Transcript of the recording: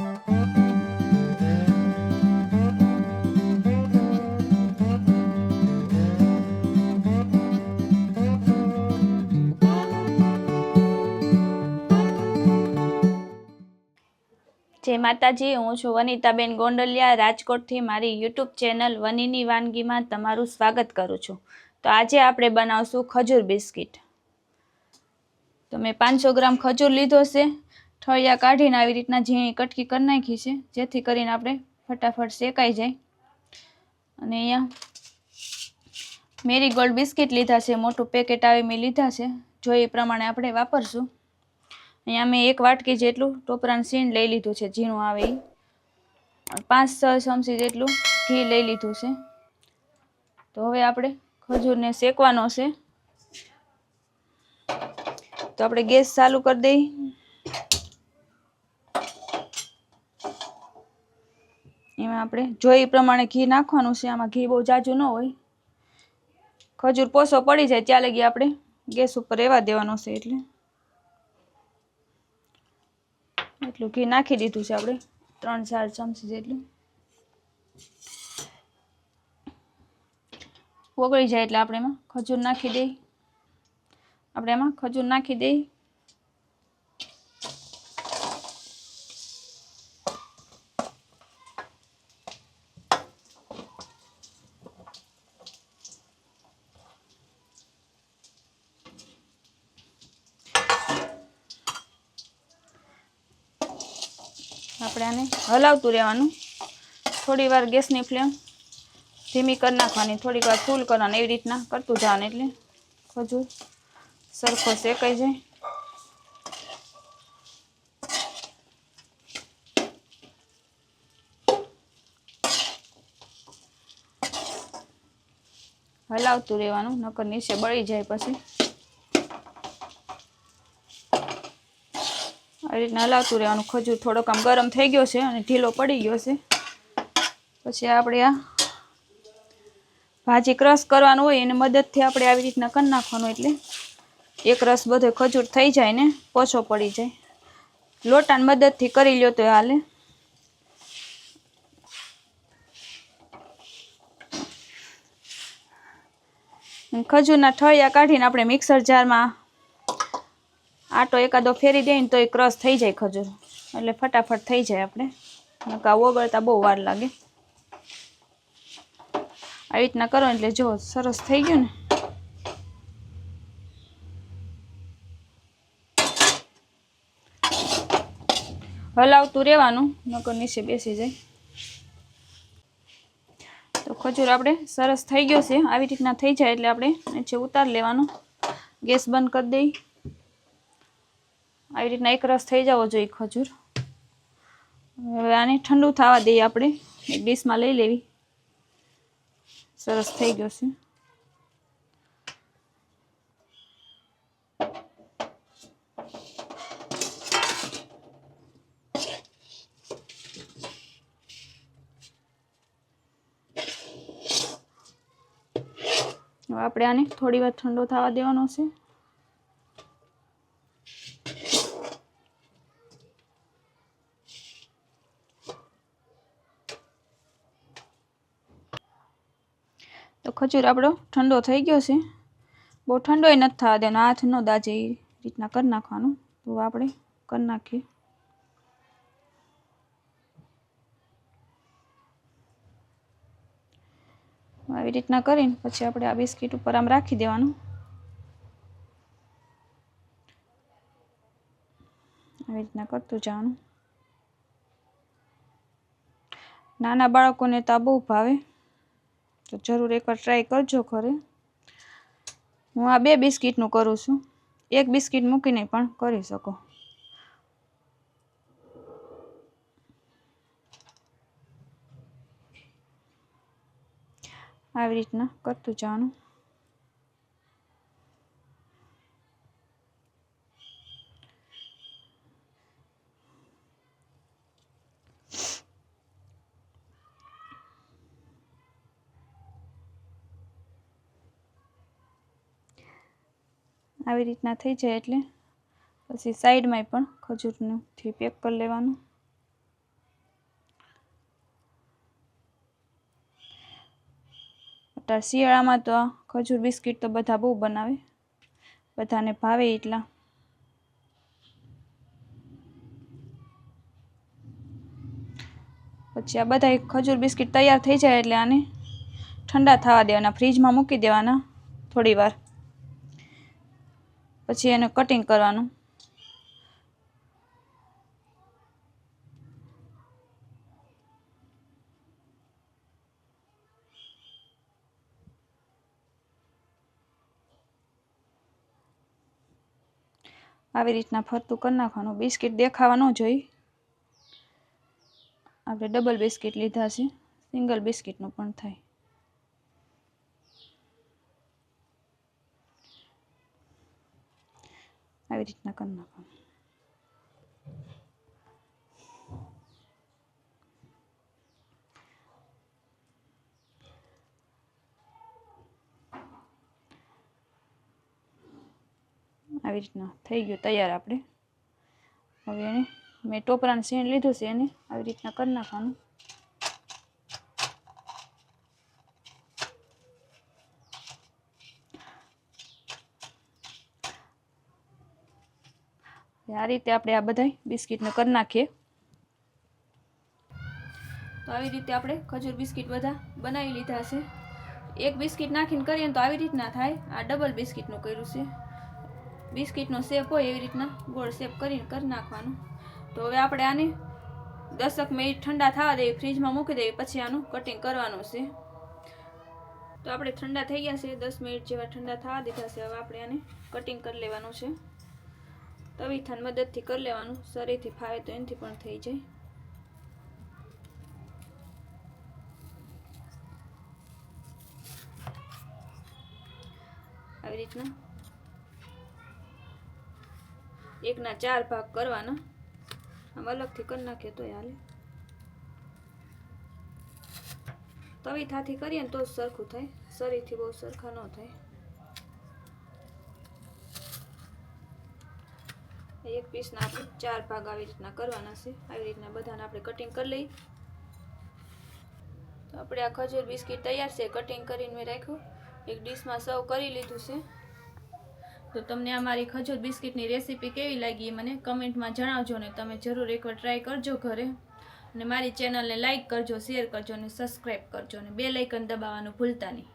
જય માતાજી, હું છું વનિતાબેન ગોંડલિયા. રાજકોટથી મારી યુટ્યુબ ચેનલ વનીની વાનગીમાં તમારું સ્વાગત કરું છું. તો આજે આપણે બનાવશું ખજૂર બિસ્કિટ. તો મેં પાંચસો ગ્રામ ખજૂર લીધો છે. ઠળિયા કાઢીને આવી રીતના ઝીણી કટકી કરી નાખી છે, જેથી કરીને આપણે ફટાફટ શેકાઈ જાય. અને અહીંયા મેરી ગોલ્ડ બિસ્કિટ લીધા છે, મોટું પેકેટ આવી મેં લીધા છે, જો એ પ્રમાણે આપણે વાપરશું. અહીંયા મેં એક વાટકી જેટલું ટોપરાનું સીણ લઈ લીધું છે, ઝીણું આવે એ પાંચ, છ ચમચી જેટલું ઘી લઈ લીધું છે. તો હવે આપણે ખજૂરને શેકવાનો છે. તો આપણે ગેસ ચાલુ કરી દઈ. એમાં આપણે જોઈ પ્રમાણે ઘી નાખવાનું છે, આમાં ઘી બહુ જાજુ ન હોય. ખજૂર પોસો પડી જાય ત્યાં લગી આપણે ગેસ ઉપર રહેવા દેવાનો છે એટલે. એટલું ઘી નાખી દીધું છે આપણે, ત્રણ ચાર ચમચી જેટલું. ઓગળી જાય એટલે આપણે એમાં ખજૂર નાખી દઈ. આપણે એમાં ખજૂર નાખી દઈ. આપણે આને હલાવતું રહેવાનું. થોડી વાર ગેસની ફ્લેમ ધીમી કરી નાખવાની, થોડીક વાર ફૂલ કરવાની, એવી રીતના કરતું જવાનું એટલે ખજૂર સરખો શેકાઈ જાય. હલાવતું રહેવાનું, નકર નીચે બળી જાય પછી. આવી રીતના રહેવાનું. ખજૂર થોડોક આમ ગરમ થઈ ગયો છે અને ઢીલો પડી ગયો છે. પછી આપણે આ ભાજી ક્રશ કરવાનું હોય એની મદદથી આપણે આવી રીતના કરી નાખવાનું એટલે એક રસ બધો ખજૂર થઈ જાય ને પોછો પડી જાય. લોટાની મદદથી કરી લ્યો તો હાલે. ખજૂરના ઠળિયા કાઢીને આપણે મિક્સર જારમાં આટો એકાદો ફેરી દઈએ ને તો એ ક્રશ થઈ જાય ખજૂર. એટલે ફટાફટ થઈ જાય આપણે. નકા ઓગળતા બહુ વાર લાગે. આવી રીતના કરો એટલે જો સરસ થઈ ગયું ને. હલાવતું રહેવાનું, નકર નીચે બેસી જાય. તો ખજૂર આપણે સરસ થઈ ગયો છે. આવી રીતના થઈ જાય એટલે આપણે નીચે ઉતાર લેવાનું. ગેસ બંધ કરી દઈ. આવી રીતના એક રસ થઈ જવો જોઈએ ખજૂર. હવે આને ઠંડુ થવા દઈએ આપણે. એક ડીશમાં લઈ લેવી. સરસ થઈ ગયો છે. આપણે આને થોડી વાર ઠંડો થવા દેવાનો છે. તો ખજૂર આપણો ઠંડો થઈ ગયો છે. બહુ ઠંડોય નથી થવા દેવાનો. હાથ ન દાજે એ રીતના કરી નાખવાનું. તો આપણે કરી નાખીએ. આવી રીતના કરીને પછી આપણે આ બિસ્કિટ ઉપર આમ રાખી દેવાનું. આવી રીતના કરતું જવાનું. નાના બાળકોને તો આ બહુ ભાવે. તો જરૂર એકવાર ટ્રાય કરજો ખરે. હું આ બે બિસ્કિટનું કરું છું. એક બિસ્કિટ મૂકીને પણ કરી શકો. આવી રીતના કરતું જવાનું. આવી રીતના થઈ જાય એટલે પછી સાઈડમાં પણ ખજૂરનુંથી પેક કરી લેવાનું. અત્યારે શિયાળામાં તો ખજૂર બિસ્કિટ તો બધા બહુ બનાવે. બધાને ભાવે એટલા. પછી આ બધા ખજૂર બિસ્કિટ તૈયાર થઈ જાય એટલે આને ઠંડા થવા દેવાના, ફ્રીજમાં મૂકી દેવાના થોડી વાર પછી એને કટિંગ કરવાનું. આવી રીતના ફરતું કરી નાખવાનું. બિસ્કિટ દેખાવા ન જોઈએ આપણે ડબલ બિસ્કિટ લીધા છે. સિંગલ બિસ્કિટનું પણ થાય. આવી રીતના કરી નાખવાનું આવી રીતના થઈ ગયું, તૈયાર આપણે. હવે એને મેં ટોપરાનું શેણ લીધું છે એને. આવી રીતના કરી નાખવાનું આ રીતે આપણે આ બધાય બિસ્કિટને કરી નાખીએ. તો આવી રીતે આપણે ખજૂર બિસ્કિટ બધા બનાવી લીધા છે. એક બિસ્કિટ નાખીને કરીએ તો આવી રીતના થાય. આ ડબલ બિસ્કિટનું કર્યું છે. બિસ્કિટનો શેપ હોય એવી રીતના ગોળ શેપ કરીને કરી નાખવાનું. તો હવે આપણે આને દસક મિનિટ ઠંડા થવા દેવી, ફ્રીજમાં મૂકી દેવી, પછી આનું કટિંગ કરવાનું છે. તો આપણે ઠંડા થઈ ગયા છે. દસ મિનિટ જેવા ઠંડા થવા દીધા છે. હવે આપણે આને કટિંગ કરી લેવાનું છે. તવીથાની મદદથી કરી લેવાનું. શરીરથી ફાવે તો એનાથી પણ થઈ જાય. આવી રીતના. એકના ચાર ભાગ કરવાના. આમ અલગથી કરી નાખીએ તો હાલે. તવીથાથી કરીએ ને તો જ સરખું થાય. શરીરથી બહુ સરખા ન થાય. એક પીસના આપણે ચાર ભાગ આવી રીતના કરવાના છે. આવી રીતના બધાને આપણે કટિંગ કરી લઈએ. તો આપણે આ ખજૂર બિસ્કિટ તૈયાર છે. કટિંગ કરીને મેં રાખ્યું. એક ડીશમાં સર્વ કરી લીધું છે. તો તમને આ મારી ખજૂર બિસ્કિટની રેસીપી કેવી લાગી એ મને કમેન્ટમાં જણાવજો ને તમે જરૂર એકવાર ટ્રાય કરજો ઘરે. અને મારી ચેનલને લાઇક કરજો શેર કરજો અને સબસ્ક્રાઈબ કરજો. અને બે લાઇકન દબાવવાનું ભૂલતા નહીં.